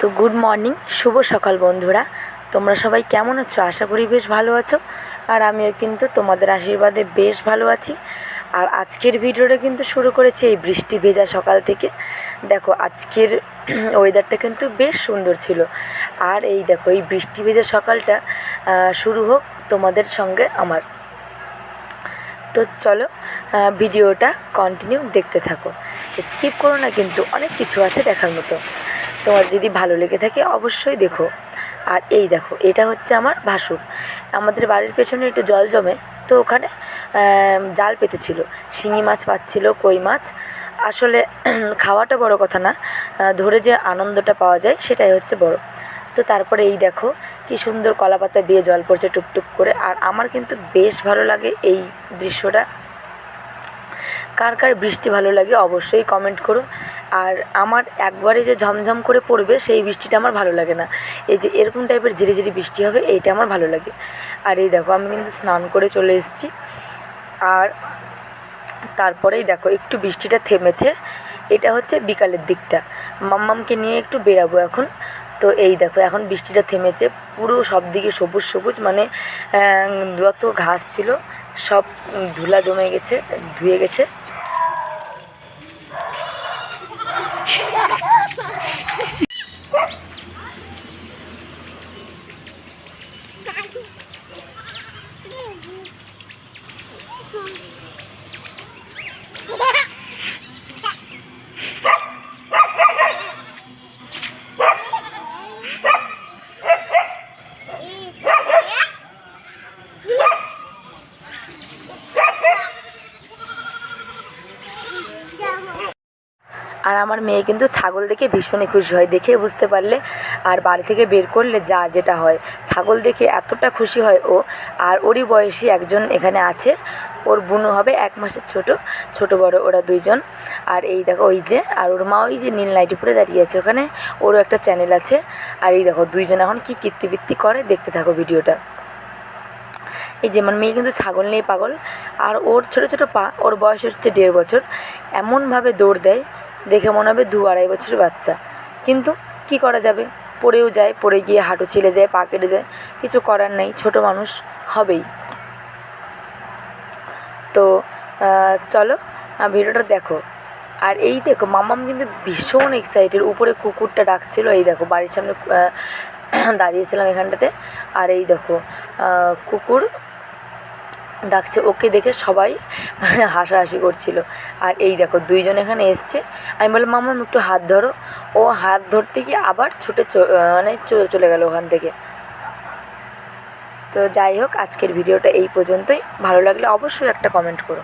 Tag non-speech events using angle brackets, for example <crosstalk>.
তো good morning, শুভ সকাল বন্ধুরা। তোমরা সবাই কেমন আছো? আশা করি বেশ ভালো আছো। আর আমিও কিন্তু তোমাদের আশীর্বাদে বেশ ভালো আছি। আর আজকের ভিডিওটা কিন্তু শুরু করেছি এই বৃষ্টি ভেজা সকাল থেকে। দেখো, আজকের <clears throat> ওয়েদারটা কিন্তু বেশ সুন্দর ছিল। আর এই দেখো, এই বৃষ্টি ভেজা সকালটা শুরু হোক তোমাদের সঙ্গে আমার। তো চলো ভিডিওটা কন্টিনিউ দেখতে থাকো। স্কিপ করো না, কিন্তু অনেক কিছু আছে দেখার মতো। তোমার যদি ভালো লেগে থাকে অবশ্যই দেখো। আর এই দেখো, এটা হচ্ছে আমার ভাসুর। আমাদের বাড়ির পেছনে একটু জল জমে, তো ওখানে জাল পেতেছিল। শিঙি মাছ পাচ্ছিল, কই মাছ। আসলে <clears throat> খাওয়াটা বড় কথা না ধরে যে আনন্দটা পাওয়া যায় সেটাই হচ্ছে বড়। তো তারপরে এই দেখো, কি সুন্দর কলা পাতা বেয়ে জল পড়ছে টুপটুপ করে। আর আমার কিন্তু বেশ ভালো লাগে এই দৃশ্যটা। কার কার বৃষ্টি ভালো লাগে অবশ্যই কমেন্ট করো আর আমার একবারে যে ঝমঝম করে পড়বে সেই বৃষ্টিটা আমার ভালো লাগে না। এই যে এরকম টাইপের ঝিরি ঝিরি বৃষ্টি হবে, এইটা আমার ভালো লাগে। আর এই দেখো, আমি কিন্তু স্নান করে চলে এসেছি। আর তারপরেই দেখো, একটু বৃষ্টিটা থেমেছে। এটা হচ্ছে বিকালের দিকটা। মাম্মামকে নিয়ে একটু বেরাবো এখন। তো এই দেখো, এখন বৃষ্টিটা থেমেছে। পুরো সব দিকে সবুজ সবুজ মানে যত ঘাস ছিল। সব ধুলা জমে গেছে, ধুয়ে গেছে। Yeah. <laughs> আর আমার মেয়ে কিন্তু ছাগল দেখে ভীষণই খুশি হয়, দেখে বুঝতে পারলে। আর বাড়ি থেকে বের করলে যা যেটা হয়, ছাগল দেখে এতটা খুশি হয় ও। আর ওরই বয়সী একজন এখানে আছে, ওর বুনু হবে এক মাসের ছোট ছোট বড় ওরা দুইজন। আর এই দেখো ওই যে, আর ওর মা ওই যে নীল নাইটি পরে দাঁড়িয়ে আছে ওখানে, ওরও একটা চ্যানেল আছে। আর এই দেখো দুইজন এখন কী কীর্তিবৃত্তি করে, দেখতে থাকো ভিডিওটা। এই যে আমার মেয়ে কিন্তু ছাগল নিয়ে পাগল। আর ওর ছোট ছোট পা, ওর বয়স হচ্ছে দেড় বছর। এমনভাবে দৌড় দেয় দেখে মনে হবে দু আড়াই বছরের বাচ্চা। কিন্তু কি করা যাবে? পড়েও যায়, পড়ে গিয়ে হাঁটু ছিলে যায়, পা কেটে যায়, কিছু করার নেই, ছোট মানুষ হবেই। তো চলো ভিডিওটা দেখো। আর এই দেখো মামাম কিন্তু ভীষণ এক্সাইটেড উপরে কুকুরটা ডাকছিল, এই দেখো, বাড়ির সামনে দাঁড়িয়েছিলাম এখানটাতে। আর এই দেখো কুকুর ডাকছে, ওকে দেখে সবাই মানে হাসাহাসি করছিল। আর এই দেখো, দুইজন এখানে এসছে। আমি বললাম, মামা একটু হাত ধরো। ও হাত ধরতে গিয়ে আবার ছুটে মানে চলে গেল ওখান থেকে। তো যাই হোক, আজকের ভিডিওটা এই পর্যন্তই। ভালো লাগলে অবশ্যই একটা কমেন্ট করো।